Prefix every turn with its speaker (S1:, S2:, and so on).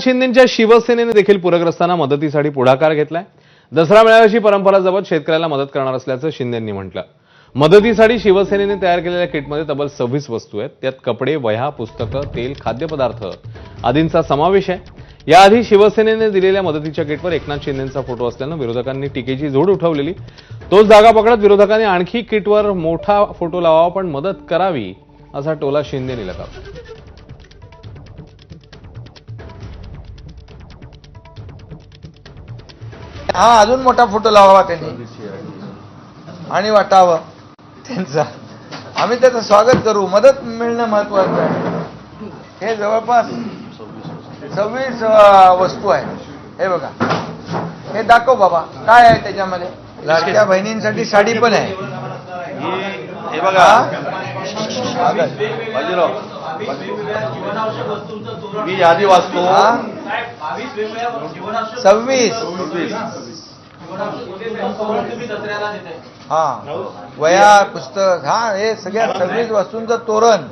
S1: शिंदेच्या शिवसेनेने देखील पूरग्रस्तांना मदतीसाठी पुढाकार घेतलाय. दसरा मेळाव्याची परंपरा जपत शेतकऱ्याला मदत करणार असल्याचं शिंदेंनी म्हटलं. मदतीसाठी शिवसेनेने तयार केलेल्या किटमध्ये तब्बल सव्वीस वस्तू आहेत. त्यात कपडे वह्या पुस्तकं तेल खाद्यपदार्थ आदींचा समावेश आहे. याआधी शिवसेनेने दिलेल्या मदतीच्या किटवर एकनाथ शिंदेचा फोटो असल्यानं विरोधकांनी टीकेची झोड उठवलेली. तोच जागा पकडत विरोधकांनी आणखी किटवर मोठा फोटो लावावा पण मदत करावी असा टोला शिंदेने लगावला.
S2: हा अजून मोठा फोटो लावावा त्यांनी. आणि वाटावं. त्यांचा. आम्ही त्याचं स्वागत करू. मदत मिळणं महत्वाचं आहे. हे जवळपास सव्वीस वस्तू आहे हे बघा. हे दाखव बाबा. काय आहे त्याच्यामध्ये? लाडक्या बहिणींसाठी साडी पण आहे.
S3: हे बघा? बाजीराव. मी यादी वाचतो?
S2: सव्वीस. हा. वया पुस्तक हा हे सगळ्या सव्वीस वस्तूंचं तोरण.